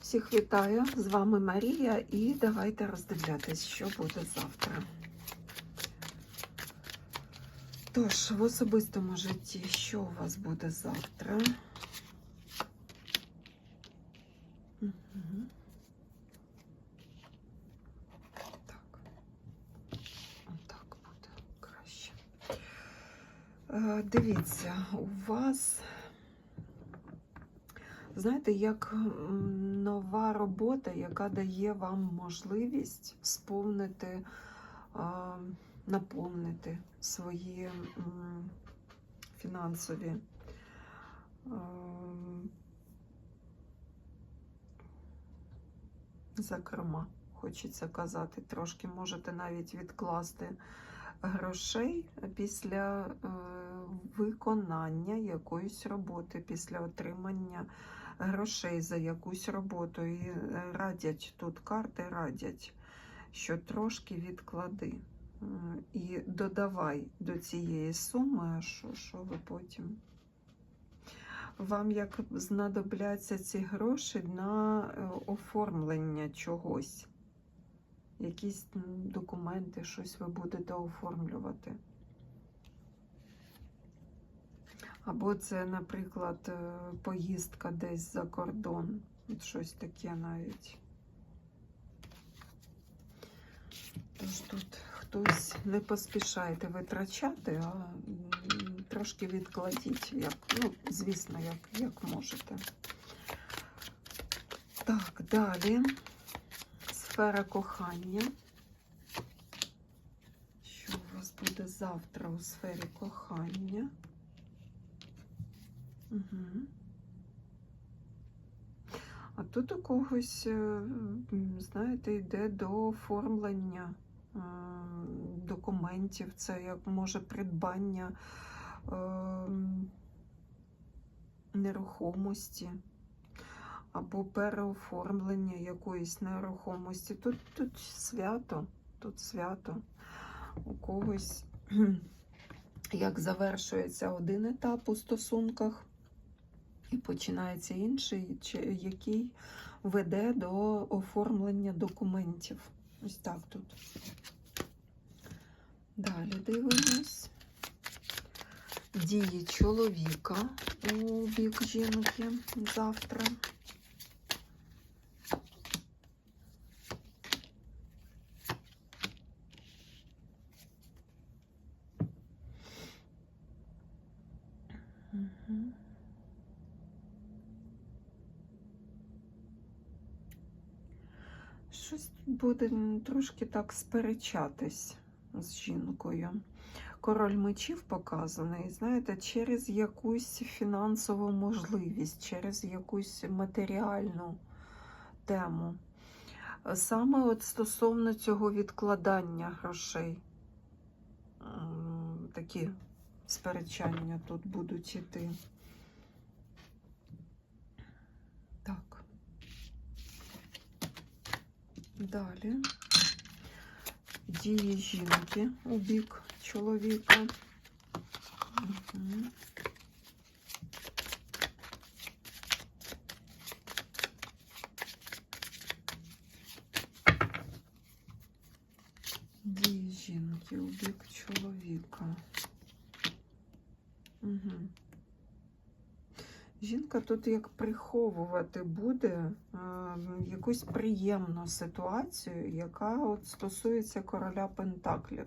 Всіх вітаю! З вами Марія, і давайте роздивлятись, що буде завтра. Тож, в особистому житті, що у вас буде завтра? Так. Отак буде краще. Е, Дивіться, у вас Знаєте, як нова робота, яка дає вам можливість сповнити, наповнити свої фінансові ем, закрома, хочеться казати, трошки можете навіть відкласти грошей після е, виконання якоїсь роботи, після отримання грошей за якусь роботу. І е, радять тут карти радять, що трошки відклади. І додавай до цієї суми, а що, що ви потім. Вам як знадобляться ці гроші на е, оформлення чогось. Якісь документи, щось ви будете оформлювати. Або це, наприклад, е, поїздка десь за кордон. От щось таке навіть. Тож тут хтось не поспішайте витрачати, а трошки відкладіть, як, ну, звісно, як, як можете. Так, далі. Сфера кохання. Що у вас буде завтра у сфері кохання? А тут у когось, е, знаєте, йде до оформлення е, документів. Це як може придбання е, нерухомості або переоформлення якоїсь нерухомості. Тут, тут свято, тут свято. У когось як завершується один етап у стосунках, і починається інший, який веде до оформлення документів. Ось так тут. Далі дивимось. Дії чоловіка у бік жінки завтра. Мгм. Щось тут буде трошки так сперечатись з жінкою. Король мечів показаний, знаєте, через якусь фінансову можливість, через якусь матеріальну тему. Саме от стосовно цього відкладання грошей, такі сперечання тут будуть іти. Далі. Дії жінки у бік чоловіка. Мгм. Дії жінки у бік чоловіка. Угу. Жінка тут як приховувати буде е, якусь приємну ситуацію, яка от стосується короля Пентаклів.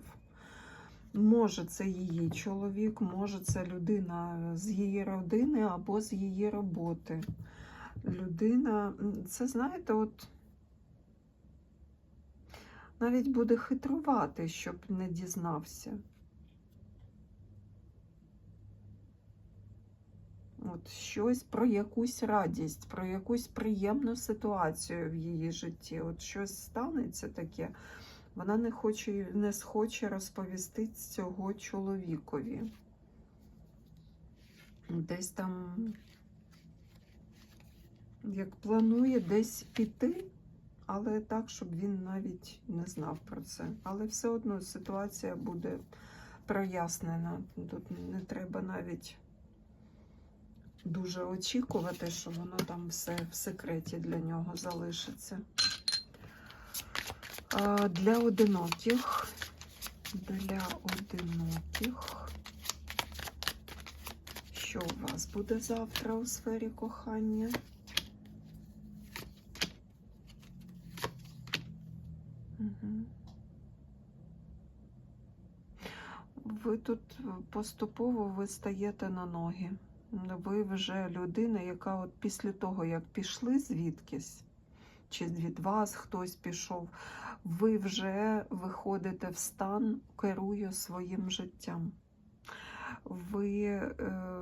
Може, це її чоловік, може, це людина з її родини або з її роботи. Людина, це знаєте, от навіть буде хитрувати, щоб не дізнався. От щось про якусь радість, про якусь приємну ситуацію в її житті. От щось станеться таке, вона не хоче, не схоче розповісти цього чоловікові. Десь там, як планує десь піти, але так, щоб він навіть не знав про це. Але все одно ситуація буде прояснена. Тут не треба навіть дуже очікувати, що воно там все в секреті для нього залишиться. А, Для одиноких, для одиноких, що у вас буде завтра у сфері кохання? Ви тут поступово ви стаєте на ноги. Ви вже людина, яка от після того, як пішли звідкись, чи від вас хтось пішов, ви вже виходите в стан керую своїм життям. Ви е,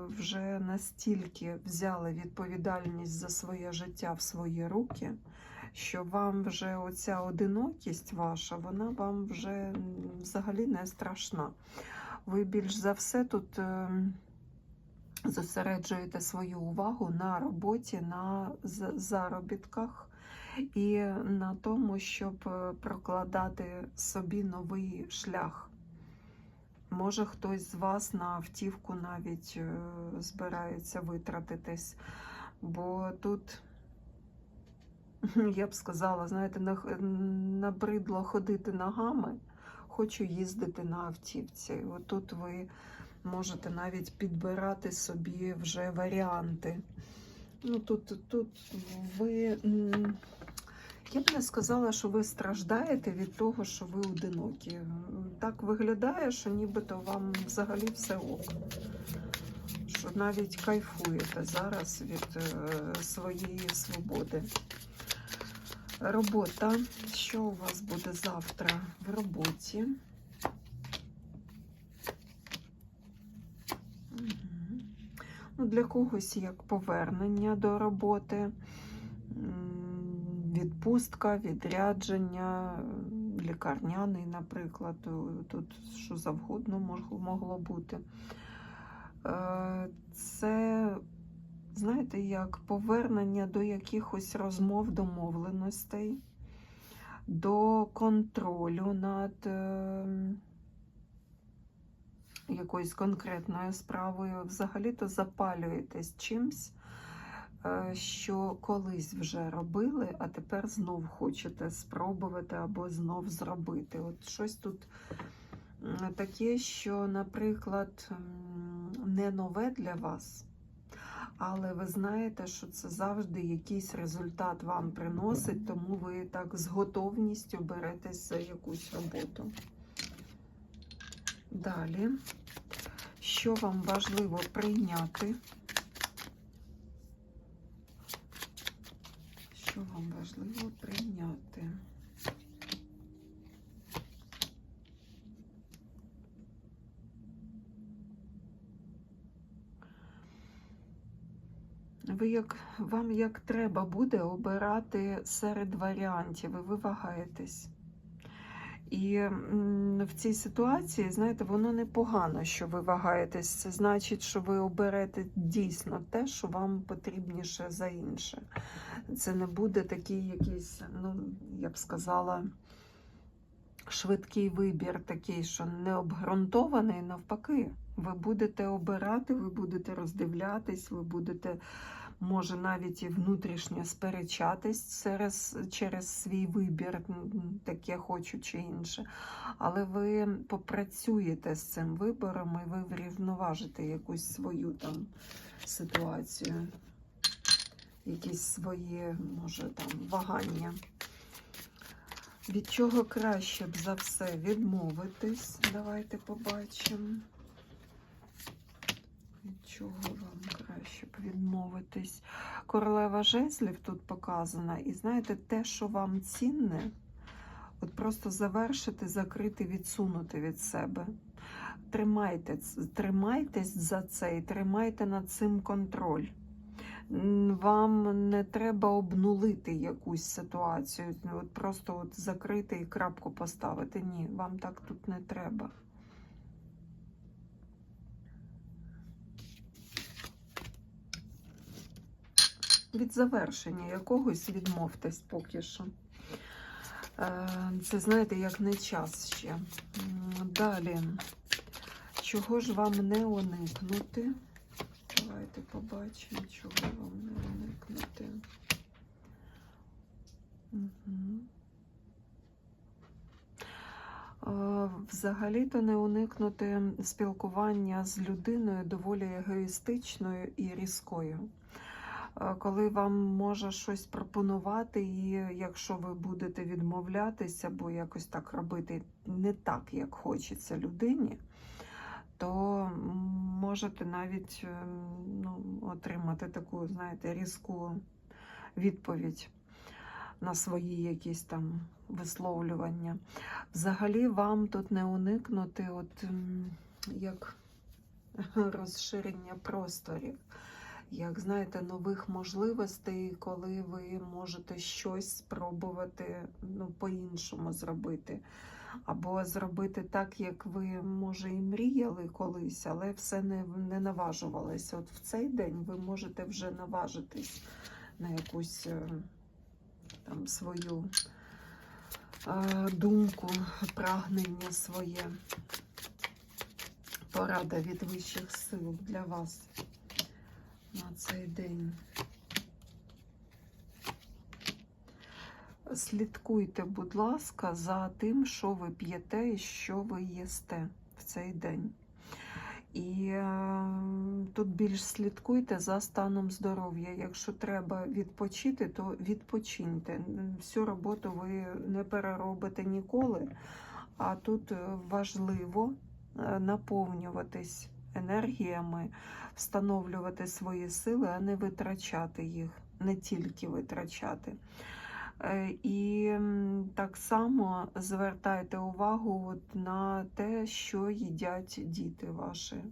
вже настільки взяли відповідальність за своє життя в свої руки, що вам вже оця одинокість ваша, вона вам вже взагалі не страшна. Ви більш за все тут е, зосереджуєте свою увагу на роботі, на заробітках і на тому, щоб е, прокладати собі новий шлях. Може, хтось з вас на автівку навіть е, збирається витратитись, бо тут, я б сказала, знаєте, набридло ходити ногами, хочу їздити на автівці. Отут ви можете навіть підбирати собі вже варіанти. Ну, тут, тут ви. Я б не сказала, що ви страждаєте від того, що ви одинокі. Так виглядає, що нібито вам взагалі все ок. Що навіть кайфуєте зараз від е, своєї свободи. Робота. Що у вас буде завтра в роботі? Мгм. Ну, для когось як повернення до роботи, відпустка, відрядження, лікарняний, наприклад, тут що завгодно могло бути. Е, Це, знаєте, як повернення до якихось розмов, домовленостей, до контролю над. Якоюсь конкретною справою, взагалі-то запалюєтесь чимсь, е, що колись вже робили, а тепер знов хочете спробувати або знов зробити. От щось тут таке, що, наприклад, не нове для вас. Але ви знаєте, що це завжди якийсь результат вам приносить, тому ви так з готовністю беретесь за якусь роботу. Далі, що вам важливо прийняти? Що вам важливо прийняти? Ви як, вам як треба буде обирати серед варіантів, і ви вагаєтесь. І в цій ситуації, знаєте, воно непогано, що ви вагаєтесь. Це значить, що ви оберете дійсно те, що вам потрібніше за інше. Це не буде такий якийсь, ну, я б сказала, швидкий вибір, такий, що не обґрунтований, навпаки. Ви будете обирати, ви будете роздивлятись, ви будете, може, навіть і внутрішньо сперечатись через, через свій вибір, таке хочу чи інше. Але ви попрацюєте з цим вибором і ви врівноважите якусь свою там ситуацію, якісь свої, може, там вагання. Від чого краще б за все відмовитись? Давайте побачимо. Від чого вам краще б відмовитись? Королева жезлів тут показана. І знаєте, те, що вам цінне, от просто завершити, закрити, відсунути від себе. Тримайте, тримайтесь за це і тримайте над цим контроль. Вам не треба обнулити якусь ситуацію, от просто от закрити і крапку поставити. Ні, вам так тут не треба. Від завершення якогось відмовтесь поки що. Е, Це, знаєте, як не час ще. Далі. Чого ж вам не уникнути? Давайте побачимо, чого вам не уникнути. Угу. Взагалі-то не уникнути спілкування з людиною доволі егоїстичною і різкою. Е, Коли вам може щось пропонувати, і якщо ви будете відмовлятися або якось так робити не так, як хочеться людині, то можете навіть е, ну, отримати таку, знаєте, різку відповідь на свої якісь там висловлювання. Взагалі вам тут не уникнути, от як розширення просторів, як знаєте, нових можливостей, коли ви можете щось спробувати ну, по-іншому зробити. Або зробити так, як ви, може, і мріяли колись, але все не, не наважувалося. От в цей день ви можете вже наважитись на якусь е, там свою е, думку, прагнення своє. Порада від вищих сил для вас на цей день. Слідкуйте, будь ласка, за тим, що ви п'єте і що ви їсте в цей день. І е, тут більш слідкуйте за станом здоров'я. Якщо треба відпочити, то відпочиньте. Всю роботу ви не переробите ніколи, а тут важливо е, наповнюватись енергіями, встановлювати свої сили, а не витрачати їх, не тільки витрачати. Е, І так само звертайте увагу от на те, що їдять діти ваші,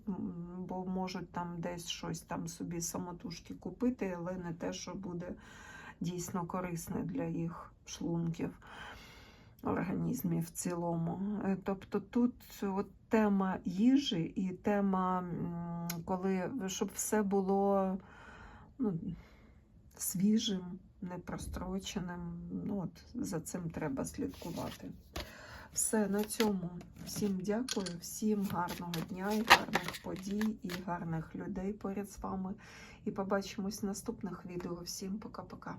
бо можуть там десь щось там собі самотужки купити, але не те, що буде дійсно корисне для їх шлунків, організмів в цілому. Е, Тобто тут от тема їжі і тема, коли щоб все було ну, свіжим, непростроченим. Ну, от, за цим треба слідкувати. Все на цьому. Всім дякую, всім гарного дня і гарних подій, і гарних людей поряд з вами. І побачимось в наступних відео. Всім пока-пока.